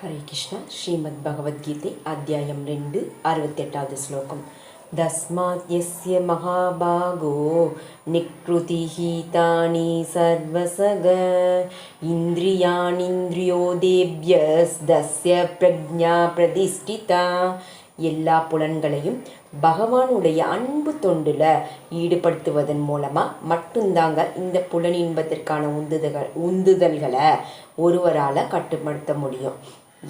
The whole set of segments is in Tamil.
ஹரே கிருஷ்ணா ஸ்ரீமத் பகவத்கீதை அத்தியாயம் ரெண்டு அறுபத்தெட்டாவது ஸ்லோகம். தஸ்மாத் எஸ்ய மகாபாகோ நிக்ருதி ஹீதானி சர்வசக இந்திரியானிந்திரியோ தேவ்யஸ் தஸ்ய பிரக்ஞா பிரதிஷ்டிதா. எல்லா புலன்களையும் பகவானுடைய அன்பு தொண்டில் ஈடுபடுத்துவதன் மூலமாக மட்டும்தாங்க இந்த புலன் இன்பத்திற்கான உந்துதல்கள் உந்துதல்களை ஒருவரால் கட்டுப்படுத்த முடியும்.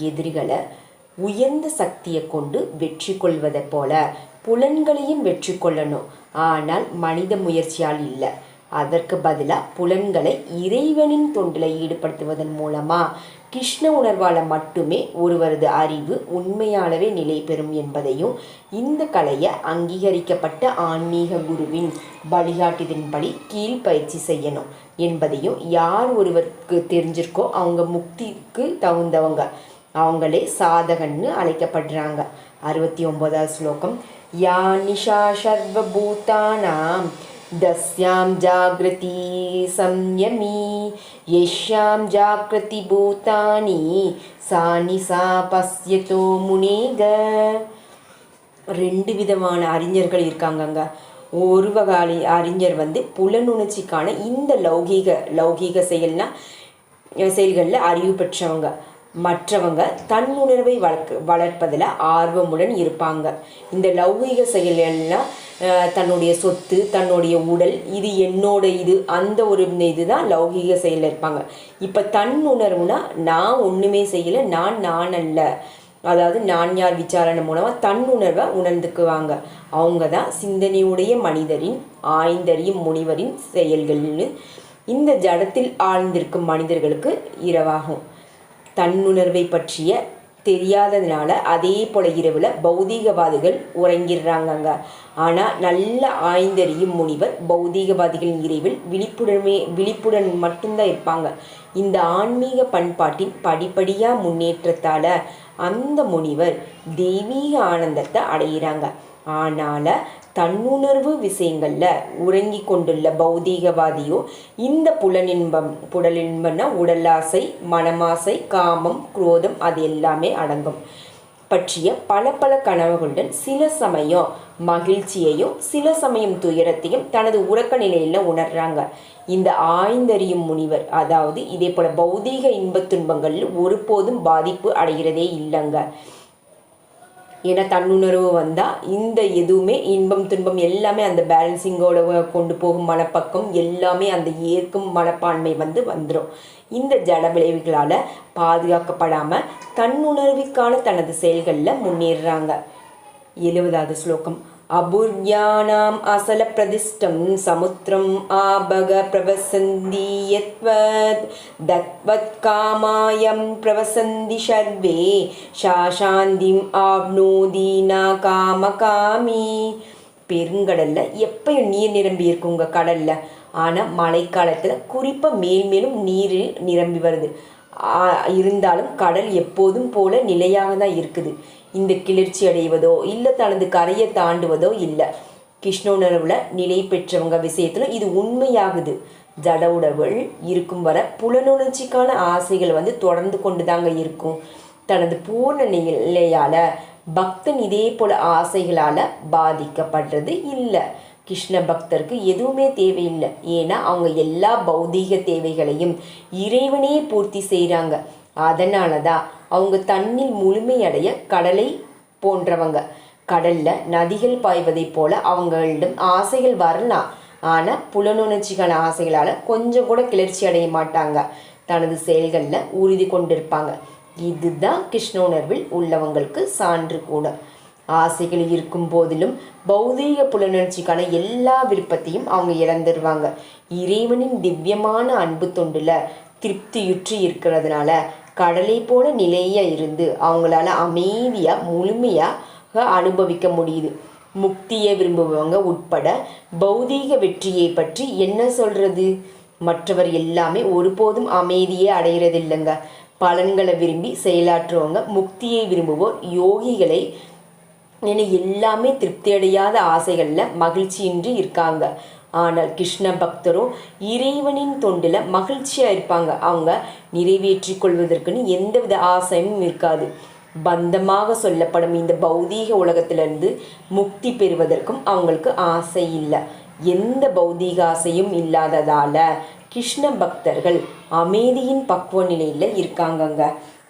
எதிரிகளை உயர்ந்த சக்தியை கொண்டு வெற்றி கொள்வதை போல புலன்களையும் வெற்றி கொள்ளணும். ஆனால் மனித முயற்சியால் இல்லை. அதற்கு பதிலாக புலன்களை இறைவனின் தொண்டில் ஈடுபடுத்துவதன் மூலமாக கிருஷ்ண உணர்வால் மட்டுமே ஒருவரது அறிவு உண்மையானவே நிலை பெறும் என்பதையும் இந்த கலையை அங்கீகரிக்கப்பட்ட ஆன்மீக குருவின் வழிகாட்டுதின்படி கீழ் பயிற்சி செய்யணும் என்பதையும் யார் ஒருவருக்கு தெரிஞ்சிருக்கோ அவங்க முக்திக்கு தகுந்தவங்க அவங்களே சாதகன்னு அழைக்கப்படுறாங்க. அறுபத்தி ஒன்பதாவது ஸ்லோகம். யா நிஷா சர்வபூதானாம் தஸ்யாம் ஜாகிருதி சம்யமி எஷ்யாம் ஜாகிருதி பூதானி சா நிசா பஸ்யதோ முனேக. ரெண்டு விதமான அறிஞர்கள் இருக்காங்கங்க. ஒரு வகை அறிஞர் வந்து புலனுணர்ச்சிக்கான இந்த லௌகீக லௌகீக செயல்னா செயல்களில் அறிவு பெற்றவங்க. மற்றவங்க தன்னுணர்வை வளர்க்க வளர்ப்பதில் ஆர்வமுடன் இருப்பாங்க. இந்த லௌகீக செயல்கள்லாம் தன்னுடைய சொத்து தன்னுடைய உடல் இது என்னோட இது அந்த ஒரு இதுதான் லௌகீக செயலில் இருப்பாங்க. இப்போ தன்னுணர்வுனா நான் ஒன்றுமே செய்யலை நான் நான் அல்ல அதாவது நான் யார் விசாரணை மூலமாக தன்னுணர்வை உணர்ந்துக்குவாங்க. அவங்க தான் சிந்தனையுடைய மனிதரின் ஆய்ந்தறியும் முனிவரின் செயல்கள்னு இந்த ஜடத்தில் ஆழ்ந்திருக்கும் மனிதர்களுக்கு இரவாகும். தன்னுணர்வை பற்றிய தெரியாததுனால அதே போல இரவில் பௌதீகவாதிகள் உறங்கிடுறாங்கங்க. ஆனால் நல்ல ஆய்ந்தறியும் முனிவர் பௌதீகவாதிகளின் இறைவில் விழிப்புடனே விழிப்புடன் மட்டும்தான் இருப்பாங்க. இந்த ஆன்மீக பண்பாட்டின் படிப்படியாக முன்னேற்றத்தால் அந்த முனிவர் தெய்வீக ஆனந்தத்தை அடையிறாங்க. ஆனால் தன்னுணர்வு விஷயங்களில் உறங்கி கொண்டுள்ள பௌதீகவாதியோ இந்த புலனின்பம் புடலின்பம்னா உடலாசை மனமாசை காமம் குரோதம் அது எல்லாமே அடங்கும். பற்றிய பல பல கனவுகளுடன் சில சமயம் மகிழ்ச்சியையும் சில சமயம் துயரத்தையும் தனது உறக்க நிலையில் உணர்றாங்க. இந்த ஆய்ந்தறியும் முனிவர் அதாவது இதே போல பௌதீக இன்பத் துன்பங்களில் ஒருபோதும் பாதிப்பு அடைகிறதே இல்லைங்க. ஏன்னா தன்னுணர்வு வந்தால் இந்த எதுவுமே இன்பம் துன்பம் எல்லாமே அந்த பேலன்சிங்கோட கொண்டு போகும் மனப்பக்கம் எல்லாமே அந்த ஏற்கும் மனப்பான்மை வந்து வந்துடும் இந்த ஜட விளைவுகளால் பாதுகாக்கப்படாமல் தன்னுணர்வுக்கான தனது செயல்களில் முன்னேறுறாங்க. எழுபதாவது ஸ்லோகம். அபுர்யானாம் அசல பிரதிஷ்டம் சமுத்திரம் ஆபக பிரவசந்தி யத்வத் தத்வத் காமாயம் பிரவசந்தி சர்வே சாசாந்திம் ஆப்னோதி நா காமகாமி. பெருங்கடல்ல எப்பயும் நீர் நிரம்பி இருக்குங்க கடல்ல. ஆனால் மழைக்காலத்தில் குறிப்பாக மேல் மேலும் நீர் நிரம்பி வருது. இருந்தாலும் கடல் எப்போதும் போல நிலையாக தான் இருக்குது. இந்த கிளர்ச்சி அடைவதோ இல்லை தனது கரையை தாண்டுவதோ இல்லை. கிருஷ்ண உணர்வில் நிலை பெற்றவங்க விஷயத்தில் இது உண்மையாகுது. ஜட உணர்வுகள் இருக்கும் வர புலனுணர்ச்சிக்கான ஆசைகள் வந்து தொடர்ந்து கொண்டு தாங்க இருக்கும். தனது பூர்ண நிலையால் பக்தன் இதே போல் ஆசைகளால் பாதிக்கப்படுறது இல்லை. கிருஷ்ண பக்தருக்கு எதுவுமே தேவையில்லை. ஏன்னா அவங்க எல்லா பௌதீக தேவைகளையும் இறைவனே பூர்த்தி செய்கிறாங்க அதனால தான் அவங்க தண்ணில் முழுமையடைய கடலை போன்றவங்க. கடல்ல நதிகள் பாய்வதைப் போல அவங்களிடம் ஆசைகள் வரலாம். ஆனால் புலனுணர்ச்சிக்கான ஆசைகளால் கொஞ்சம் கூட கிளர்ச்சி அடைய மாட்டாங்க. தனது செயல்களில் உறுதி கொண்டிருப்பாங்க. இதுதான் கிருஷ்ண உணர்வில் உள்ளவங்களுக்கு சான்று கூட. ஆசைகள் இருக்கும் போதிலும் பௌதீக புலனுணர்ச்சிக்கான எல்லா விருப்பத்தையும் அவங்க இழந்துருவாங்க. இறைவனின் திவ்யமான அன்பு தொண்டில் திருப்தியுற்று இருக்கிறதுனால கடலை போல நிலையாக இருந்து அவங்களால அமைதியாக முழுமையாக அனுபவிக்க முடியுது. முக்தியை விரும்புபவங்க உட்பட பௌதீக வெற்றியை பற்றி என்ன சொல்றது? மற்றவர் எல்லாமே ஒருபோதும் அமைதியே அடையிறதில்லைங்க. பலன்களை விரும்பி செயலாற்றுவங்க முக்தியை விரும்புவோர் யோகிகளை என எல்லாமே திருப்தி அடையாத ஆசைகளில் மகிழ்ச்சியின்றி இருக்காங்க. ஆனால் கிருஷ்ண பக்தரும் இறைவனின் தொண்டில் மகிழ்ச்சியாக இருப்பாங்க. அவங்க நிறைவேற்றி கொள்வதற்குன்னு எந்தவித ஆசையும் இருக்காது. பந்தமாக சொல்லப்படும் இந்த பௌதீக உலகத்திலிருந்து முக்தி பெறுவதற்கும் அவங்களுக்கு ஆசை இல்லை. எந்த பௌதீக ஆசையும் இல்லாததால் கிருஷ்ண பக்தர்கள் அமைதியின் பக்குவ நிலையில் இருக்காங்கங்க.